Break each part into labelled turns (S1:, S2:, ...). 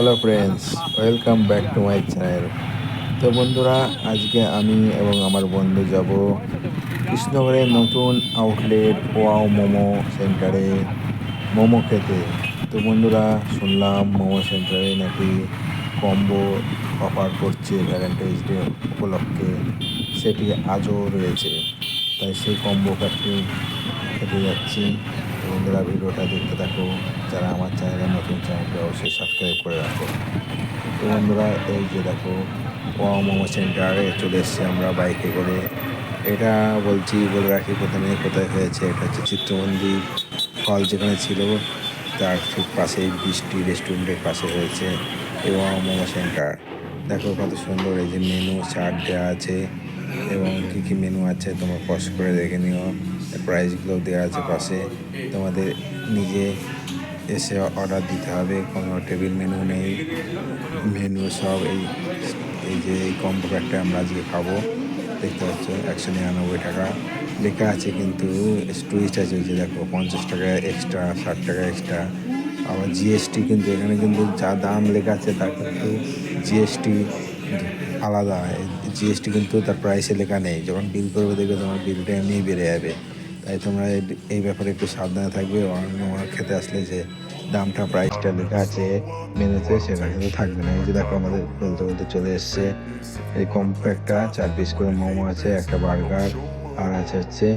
S1: Hello friends welcome back to my channel তো বন্ধুরা, আজকে আমি এবং আমার বন্ধু যাব কৃষ্ণগড়ের নতুন আউটলেট ওয়াও মোমো সেন্টারে মোমো খেতে। তো বন্ধুরা, শুনলাম মোমো সেন্টারে নাকি কম্বো অফার করছে ভ্যালেন্টাইন্স ডে উপলক্ষে। সেটি আজও রয়েছে। তাই সেই কম্বো প্যাকটি খেতে যাচ্ছি। বন্ধুরা, ভিডিওটা দেখতে থাকো। যারা আমার চ্যানেলে নতুন চ্যানেলটা অবশ্যই সাবস্ক্রাইব করে রাখো। তো বন্ধুরা, এই যে দেখো ওয়া সেন্টারে চলে এসেছি আমরা বাইকে করে। এটা বলছি বলে রাখি প্রথমে কোথায় হয়েছে, এটা হচ্ছে চিত্রমন্দির হল যেখানে ছিল। তার ঠিক পাশেই বৃষ্টি রেস্টুরেন্টের পাশে হয়েছে এবং মোমো সেন্টার। দেখো কত সুন্দর এই যে মেনু চার্ট দেওয়া আছে এবং কী কী মেনু আছে, তোমরা পজ করে দেখে নিও। প্রাইসগুলো দেওয়া আছে পাশে। তোমাদের নিজে এসে অর্ডার দিতে হবে, কোনো টেবিল মেনু নেই। মেনু সব এই এই যে এই কম্বো প্যাকটা আমরা আজকে খাব। দেখতে পাচ্ছ, একশো নিরানব্বই টাকা। লেখা আছে কিন্তু টুইস্ট আছে যে দেখো, পঞ্চাশ টাকা এক্সট্রা ষাট টাকা এক্সট্রা আবার জিএসটি কিন্তু এখানে কিন্তু যা দাম লেখা আছে তার কিন্তু জিএসটি আলাদা। জিএসটি কিন্তু তার প্রাইসে লেখা নেই। যখন বিল করবে দেখবে তোমার বিলটা এমনিই বেড়ে যাবে। তাই তোমরা এই- ব্যাপারে একটু সাবধানে থাকবে অন্য খেতে আসলে যে দামটা প্রাইসটা লেখা আছে মেনুতে সেটা কিন্তু থাকবে না। এই যে দেখো আমাদের বলতে বলতে চলে এসছে এই কম্প্যাক্টটা চার পিস করে মোমো আছে, একটা বার্গার আর আছে হচ্ছে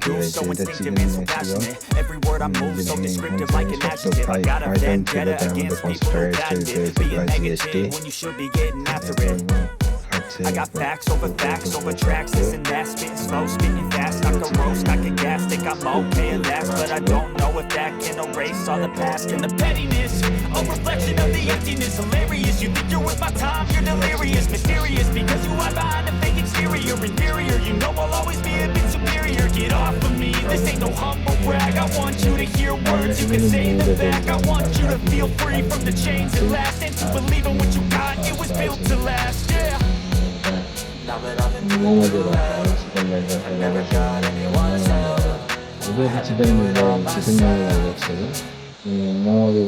S1: do so instinctive and so passionate. Every word I move so descriptive like an adjective. I got a vendetta against people who patented being negative when you should be getting after it. I got facts over facts over tracks, this and that. Spitting slow, spitting fast, I can roast, I can gas. Think I'm okay and last, but I don't know if that can erase all the past and the pettiness. A reflection of the emptiness, hilarious. You think you're worth my time, you're delirious, mysterious because you hide behind a fake exterior, inferior. You know I'll always be a inferior, get off of me. This ain't no humble brag, I want you to hear words. You can say them back, I want you to feel free From the chains at last, and to believe in what you got It was built to last, yeah. Now that I've been I never got anyone's help I've been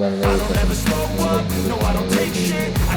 S1: I don't ever slow up, no I don't take shit.